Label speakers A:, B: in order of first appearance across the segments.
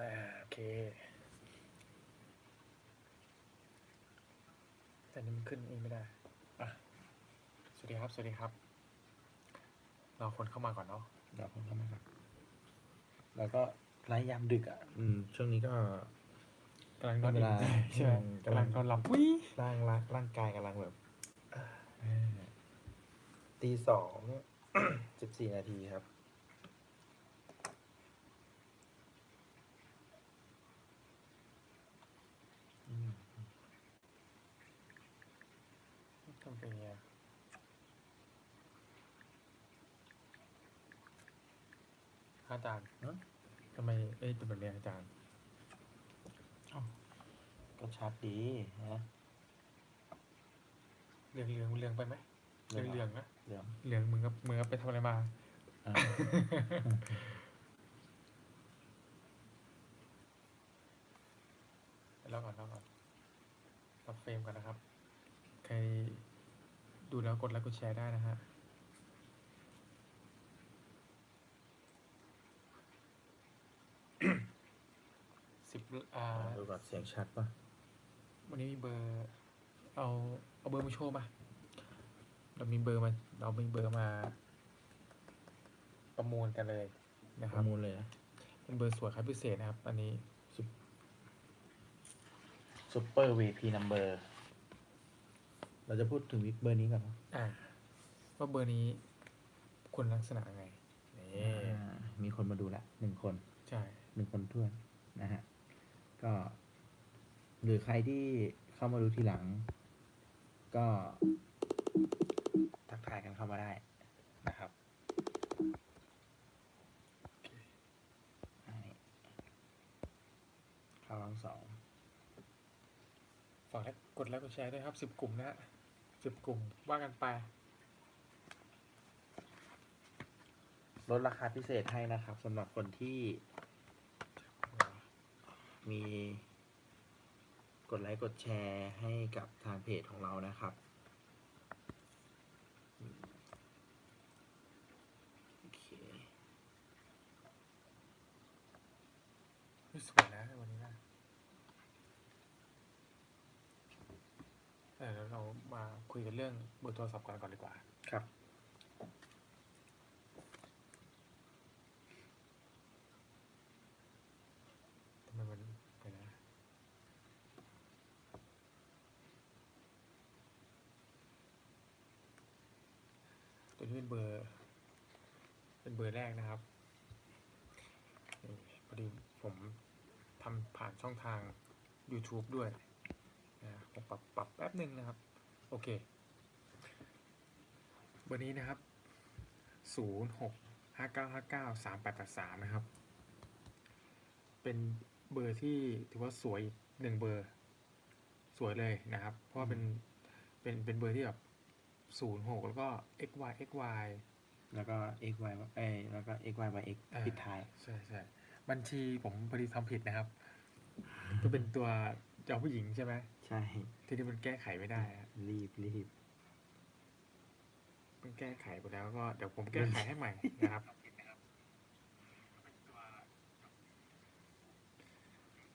A: อ่าโอเคแต่นี่มันขึ้นเองไม่ได้อะสวัสดีครับ สวัสดีครับ เราคนเข้ามาก่อนเนาะ
B: เดี๋ยวผมเข้ามาครับ แล้วก็ไล่ยามดึกอะ อืม ช่วงนี้ก็
A: กำลังนอน
B: เวลา
A: อิ่มใช่ไหม
B: อืม
A: กำลังนอนหลับวิ
B: ร่างร่างร่างกายกำลังแบบตีสองสิบสี่นาทีครับ อืม
A: ทำเป็นไงอา จารย์
B: เอ้า
A: ทำไมเอ้ยเป็นแบบนี้อาจารย์
B: ก็ชัดดีนะ
A: เรื่องเรื่องเรื่องไปไหมเรื่องเรื่องนะ
B: เดี๋ยว
A: เรื่องมึงกับมึงกับไปทำอะไรมา
B: อ่า
A: แล้วก่อนแล้วก่อนรับเฟรมกันนะครับ ใครดูแล้วกดไลค์กดแชร์ได้นะฮะ อ่า
B: ดูก่อนเสียงชัดป่ะ
A: วันนี้มีเบอร์ เอาเอาเบอร์มาโชว์มาเรามีเบอร์มาเรามีเบอร์มา ประมูลกันเลยนะค
B: ป
A: รับ
B: ระมูลเลยนะ
A: เป็นเบอร์สวยครับพิเศษนะครับ อันนี้
B: ซุปเปอร์ VP number เราจะพูดถึงเบอร์นี้ก่อนนะ
A: อ่าว่าเบอร์นี้คุณลักษณะไงนี่
B: อ่ามีคนมาดูละหนึ่งคน
A: ใช่
B: หนึ่งคนท้วนนะฮะ ก็ หรือใครที่เข้ามาดูทีหลัง ก็ทักทายกันเข้ามาได้นะครับให้เข้าทั้งสอง
A: ฝากกดไลค์กดแชร์ด้วยครับสิบกลุ่มนะสิบกลุ่มว่ากันไป
B: ลดราคาพิเศษให้นะครับสำหรับคนที่ มีกดไลค์กดแชร์ให้กับทางเพจของเรานะครับ โอเค
A: สวยนะวันนี้นะเออแล้วเรามาคุยกันเรื่องเบอร์โทรศัพท์กันก่อนดีกว่า
B: ครับ
A: ทำไมมันเดี๋ยวนะ ตัวนี้เป็นเบอร์ เป็นเบอร์แรกนะครับพอดีผมทำผ่านช่องทาง YouTube ด้วยนะผมปรับปรับแป๊บหนึ่งนะครับ โอเค เบอร์นี้นะครับศูนย์หกห้าเก้าห้าเก้าสามแปดแปดสามนะครับ เป็นเบอร์ที่ถือว่าสวยหนึ่งเบอร์ สวยเลยนะครับ เพราะเป็นเป็นเป็นเบอร์ที่แบบ ศูนย์หกแล้วก็ x y x y
B: แล้วก็ x y เอ้ยแล้วก็ x y y x
A: อ่า
B: ปิดท้าย
A: ใช่ใช่บัญชีผมพอดีทำผิดนะครับก็เป็นตัวเจ้าผู้หญิงใช่ไหม
B: ใช่
A: ที่นี่มันแก้ไขไม่ได้อะ
B: รีบรีบ
A: มันแก้ไขไปแล้วก็เดี๋ยวผมแก้ไขให้ใหม่นะครับ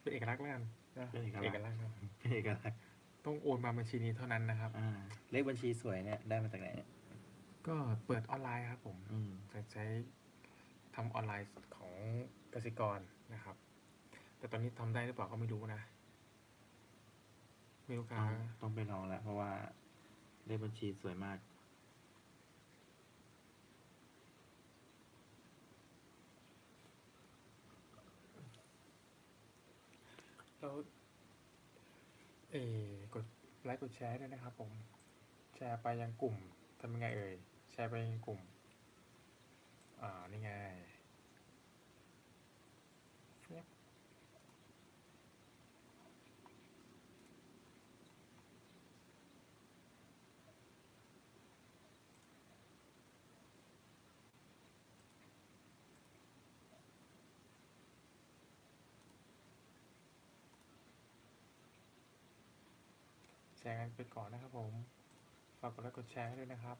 A: เป็นเอกลักษณ์แล้วกันนะ
B: เป็นเอก
A: เอก
B: ลั
A: ลั
B: ก
A: ก
B: ษ
A: ษ
B: ณ์
A: ณ์ครับ
B: เป็นเอกลักษณ์
A: ต้องโอนมาบัญชีนี้เท่านั้นนะครับ
B: อ่าเลขบัญชีสวยเนี่ยได้มาจากไหนเนี่ย
A: ก็เปิดออนไลน์ครับผม
B: อืม
A: จะใช้ทำออนไลน์ของกสิกรนะครับ แต่ตอนนี้ทำได้หรือเปล่าก็ไม่รู้นะมีลูก
B: ต้
A: ค้า
B: องต้องไปลองแล้ว เพราะว่าเลขบัญชีสวยมาก
A: แล้ว เอกดไลค์กดแชร์ด้วยนะครับผมแชร์ไปยังกลุ่มทำยังไงเอ่ยแชร์ไปยังกลุ่มอ่านี่ไงเฟียบ แชร์กันไปก่อนนะครับผมฝากกดไลค์กดแชร์ให้ด้วยนะครับ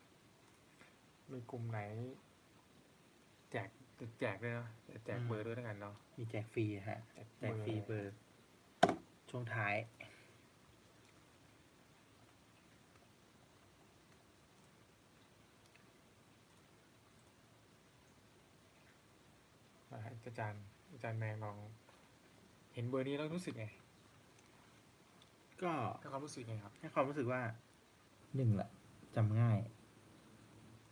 A: มีกลุ่มไหน แจกจะแจกด้วยเนาะจะแจก
B: อืม
A: เบอร์ด้วยแล้วกันเนาะ
B: มีแจกฟรีฮะแจกฟรีเบอร์ ช่วงท้าย
A: มาให้อาจารย์อาจารย์แมงลอง เห็นเบอร์นี้แล้วรู้สึกไง
B: ก็
A: ให้ความรู้สึกไงครับ
B: ให้ความรู้สึกว่าหนึ่งแหละจำง่าย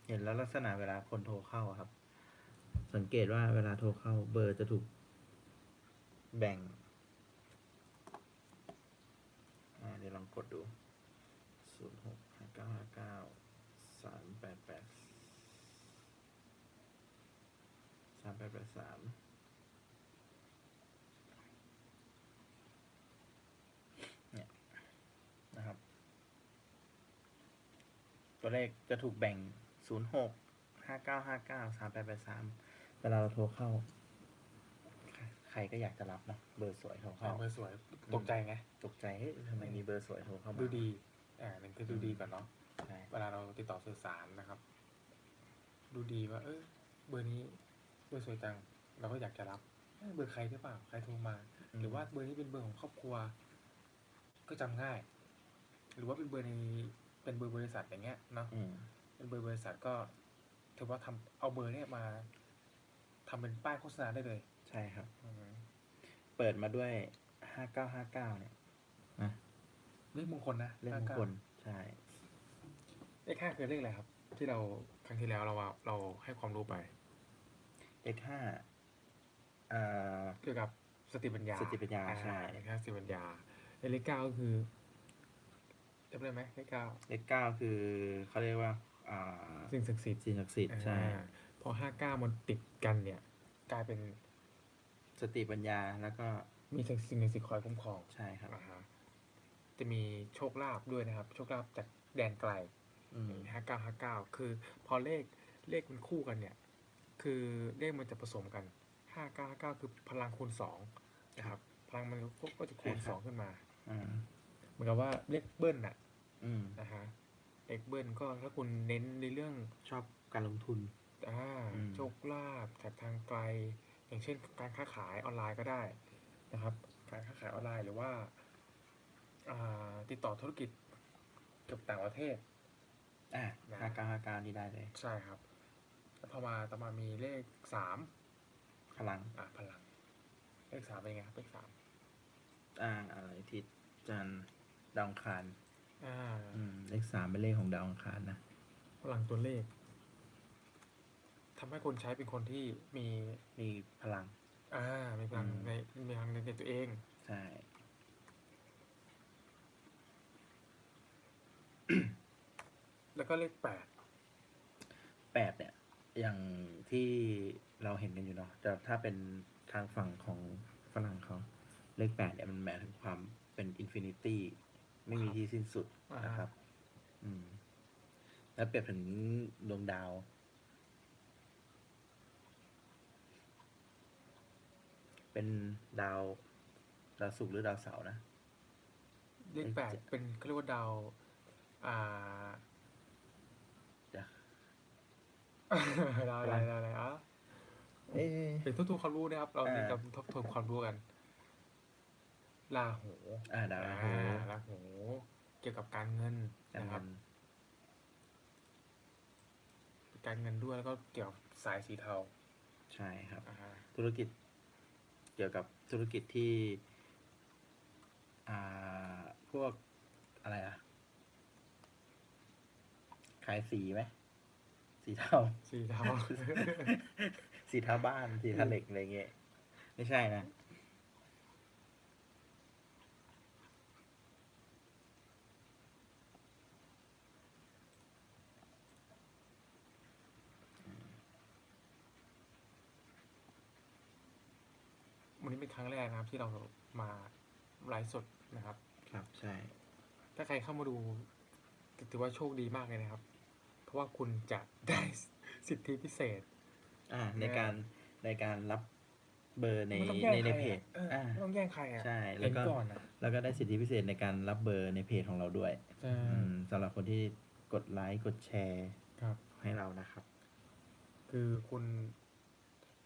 B: เห็นแล้วลักษณะเวลาคนโทรเข้าอะครับ สังเกตว่าเวลาโทรเข้า เบอร์จะถูก แบ่งอ่าเดี๋ยวลองกดดูศูนย์หกห้าเก้าห้าเก้าสามแปดแปดสามแปดแปดสามเนี่ยนะครับ ตัวเลขจะถูกแบ่งศูนย์หกห้าเก้าห้าเก้าสามแปดแปดสามเวลาเราโทรเข้า ใครก็อยากจะรับเนาะเบอร์สวยโทรเข้า
A: เบอร์สวยตกใจไง
B: ตกใจเฮ้ยทำไมมีเบอร์สวยโทรเข้ามา
A: ดูดีอ่าหนึ่งคือดูดีก่อนเนาะ
B: ใช่
A: เวลาเราติดต่อสื่อสารนะครับ ดูดีว่า เออเบอร์นี้เบอร์สวยจังเราก็อยากจะรับเอ้ยเบอร์ใครหรือเปล่าใครโทรมา หรือว่าเบอร์นี้เป็นเบอร์ของครอบครัว ก็จำง่าย หรือว่าเป็นเบอร์ใน เป็นเบอร์บริษัทอย่างเงี้ยเนาะ
B: อืม
A: เป็นเบอร์บริษัทก็ถือว่าทำเอาเบอร์เนี้ยมาทำเป็นป้ายโฆษณาได้เลย
B: ใช่ครับ
A: อืม
B: เปิดมาด้วยห้าเก้าห้าเก้าเนี่ยนะ
A: เลขมงคลนะ
B: เลขมงคลใช่
A: เลขห้าคือเลขอะไรครับ ที่เราครั้งที่แล้วเราว่าเราให้ความรู้ไป
B: เลขห้าเอ่อ
A: เกี่ยวกับสติปัญญา
B: สติปัญญา
A: อ่
B: ใช่
A: เลขห้าสติปัญญาเลขเก้าก็คือ จำได้ไหมเลขเก้า
B: เลขเก้าคือเขาเรียกว่าอ่า
A: สิ่งศักดิ์สิทธิ์
B: สิ่งศักดิ์สิทธิ์ใช่
A: อ่าพอห้าเก้ามันติดกันเนี่ย กลายเป็น
B: สติปัญญาแล้วก็
A: มีสิ่งสิ่งศักดิ์สิทธิ์คอยคุ้มครอง
B: ใช่ครับ
A: นะฮะจะมีโชคลาภด้วยนะครับ โชคลาภจากแดนไกล
B: อืม
A: ห้าเก้าห้าเก้าคือพอเลขเลขมันคู่กันเนี่ย คือเลขมันจะผสมกันห้าเก้าห้าเก้าคือพลังคูณสองนะครับ พลังมันก็จะคูณสองขึ้นมา
B: อ่า
A: เห มือนกับว่าเลขเบิ้ลน่ะ
B: อืม
A: นะฮะเลขเบิ้ลก็ถ้าคุณเน้นในเรื่อง
B: ชอบการลงทุน
A: อ่า
B: อืม
A: โชคลาภจากทางไกล อย่างเช่นการค้าขายออนไลน์ก็ได้นะครับ การค้าขายออนไลน์หรือว่าอ่าติดต่อธุรกิจกับต่างประเทศ
B: อ่า
A: นะ
B: ห้าเก้าห้าเก้านี่ได้เลย
A: ใช่ครับแล้วพอมาต่อมามีเลขสาม
B: พลัง
A: อ่าพลัง เลขสามเป็นไงครับเลขสาม
B: อ่าอะไรทิศจันทร์ ดาวอังคาร
A: อ่า
B: อืมเลขสามเป็นเลขของดาวอังคารนะ
A: พลังตัวเลขทำให้คนใช้เป็นคนที่มี
B: มีพลัง
A: อ่ามีพลัง
B: อืม
A: ในมีพลังในตัวเอง
B: ใช่
A: แล้วก็เลขแปด
B: แปดเนี่ย อย่างที่เราเห็นกันอยู่เนาะแต่ถ้าเป็นทางฝั่งของฝรั่งเขาเลขแปดเนี่ยมันหมายถึงความเป็นอินฟินิตี้ ไม่มีที่สิ้นสุดนะครับ อืม แล้วเปรียบถึงดวงดาว เป็นดาว ดาวศุกร์หรือดาวเสาร์นะ
A: เลขแปดเป็นเขาเรียกว่าดาวอ่า
B: จะ
A: ดาวอะไรดาวอะไรอะ
B: เอ๊ะ
A: เป็นทบทวนความรู้นะครับ เรา
B: อ่า
A: เน้นการทบทวนความรู้กัน ลาหู
B: อ่าดาวราหู
A: อ่าราหูเกี่ยวกับการเงิน
B: การ
A: นะค
B: เงิ
A: รับ
B: น
A: การเงินด้วยแล้วก็เกี่ยวกับสายสีเทา
B: ใช่ครับ
A: อ่า
B: ธุรกิจเกี่ยวกับธุรกิจที่ อ่า พวกอะไรอะขายสีไหม สีเทา
A: สีเทา
B: สีทาบ้าน สีทาเหล็กอะไรเงี้ย ไม่ใช่นะ
A: เป็นครั้งแรกนะครับ ที่เรามาไลฟ์สดนะครับ
B: ครับใช่
A: ถ้าใครเข้ามาดูถือว่าโชคดีมากเลยนะครับ เพราะว่าคุณจะได้สิทธิพิเศษ
B: อ่า ใน
A: เนี่ย
B: การในการรับเบอร์ใน
A: ไม่ต้องแย่ง
B: ในใน
A: ใคร
B: เพจ
A: อะเออ
B: อ่า
A: ไม่ต้องแย่งใครอะ
B: ใช่แล้
A: เห็
B: วนก็
A: ก่อนนะ
B: แล้วก็ได้สิทธิพิเศษในการรับเบอร์ในเพจของเราด้วย
A: ใช่
B: อืมสำหรับคนที่กดไลค์กดแชร์
A: ครับ
B: ให้เรานะครับ
A: คือคุณ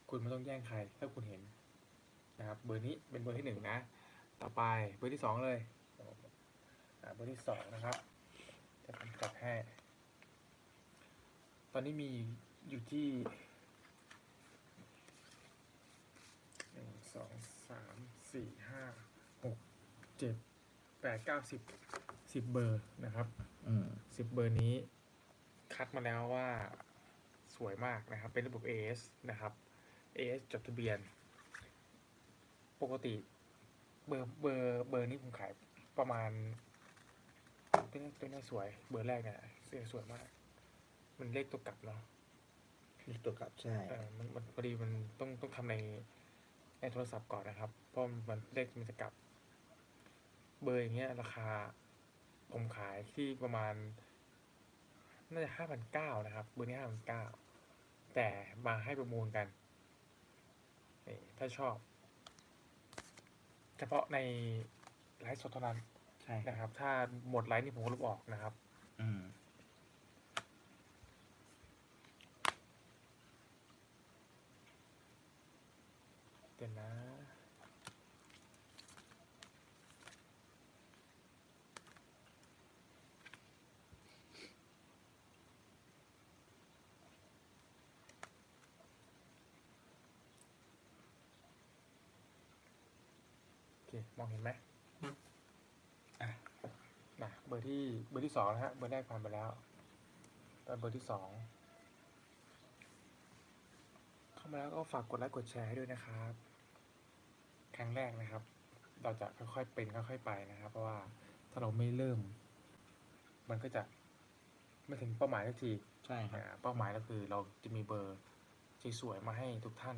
A: คุณไม่ต้องแย่งใคร ถ้าคุณเห็น นะครับเบอร์นี้เป็นเบอร์ที่หนึ่งนะ ต่อไปเบอร์ที่สองเลยอ่าเบอร์ที่สองนะครับจะผมจัดให้ตอนนี้มีอยู่ที่หนึ่งสองสามสี่ห้าหกเจ็ดแปดเก้าสิบสิบเบอร์นะครับ
B: อืม
A: สิบเบอร์นี้ คัดมาแล้วว่าสวยมากนะครับ เป็นระบบ AS นะครับ AS จดทะเบียน ปกติเบอร์เบอร์เบอร์นี้ผมขายประมาณตัวนี้ตัวนี้สวยเบอร์แรกเนี่ยเสื้อสวยมาก มันเลขตัวกลับเนาะ
B: นี่ตัวกลับใช่
A: เออมันมันพอดีมันต้องต้องทำในในโทรศัพท์ก่อนนะครับ เพราะมันเลขมันจะกลับ เบอร์อย่างเงี้ย ราคาผมขายที่ประมาณน่าจะห้าพันเก้านะครับเบอร์นี้ห้าพันเก้าแต่มาให้ประมูลกันนี่ถ้าชอบ เฉพาะในไลฟ์สดเท่านั้น
B: ใช่
A: นะครับ ถ้าหมดไลฟ์นี่ผมก็ลบออกนะครับ
B: อืม
A: เดี๋ยวนะ โอเค มองเห็นไหม
B: อะ
A: นะเบอร์ที่เบอร์ที่สองนะฮะเบอร์แรกผ่านไปแล้วตอนเบอร์ที่สองเข้ามาแล้วก็ฝากกดไลค์กดแชร์ให้ด้วยนะครับ ครั้งแรกนะครับ เราจะค่อยๆเป็นค่อยๆไปนะครับ เพราะว่าถ้าเราไม่เริ่ม มันก็จะไม่ถึงเป้าหมายสักที
B: ใช่ครับ
A: อ่าเป้าหมายก็คือเราจะมีเบอร์สวยๆมาให้ทุกท่าน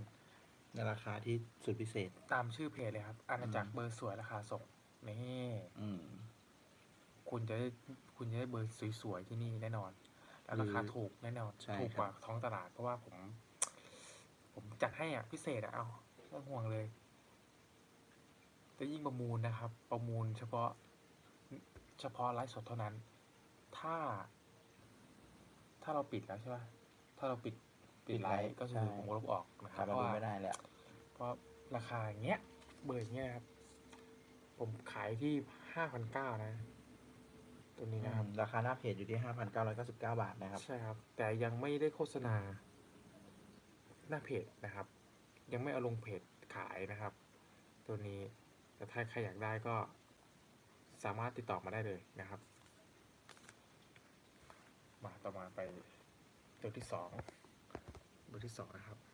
B: ในราคาที่สุดพิเศษ
A: ตามชื่อเพจเลยครับ อาณาจักร
B: อืม
A: เบอร์สวยราคาส่งนี่
B: อืม
A: คุณจะได้คุณจะได้เบอร์สวยๆที่นี่แน่นอน แล้วราคาถูกแน่นอน
B: ใช่
A: ถูก
B: ครับ
A: กว่าท้องตลาดเพราะว่าผม ผมจัดให้อะพิเศษอะเอาไม่ต้องห่วงเลยแต่ยิ่งประมูลนะครับ ประมูลเฉพาะ เฉพาะไลฟ์สดเท่านั้น ถ้า ถ้าเราปิดแล้วใช่ป่ะถ้าเราปิด ปิดไลฟ์ก็คือผมลบออกนะค
B: ขา
A: รั
B: ย
A: บ
B: มา
A: เพราะ
B: ดู
A: ว่า
B: ไม่ได้แล้ว
A: เพราะราคาอย่างเงี้ย เบอร์อย่างเงี้ยครับ ผมขายที่ห้าพันเก้านะ ตัวนี้นะครับ
B: ราคาหน้าเพจอยู่ที่ห้าพันเก้าร้อยเก้าสิบเก้าบาทนะครับ
A: ใช่ครับ แต่ยังไม่ได้โฆษณา หน้าเพจนะครับ ยังไม่เอาลงเพจขายนะครับ ตัวนี้แต่ถ้าใครอยากได้ก็สามารถติดต่อมาได้เลยนะครับ มาต่อมาไปตัวที่สองเบทที่สองนะครับ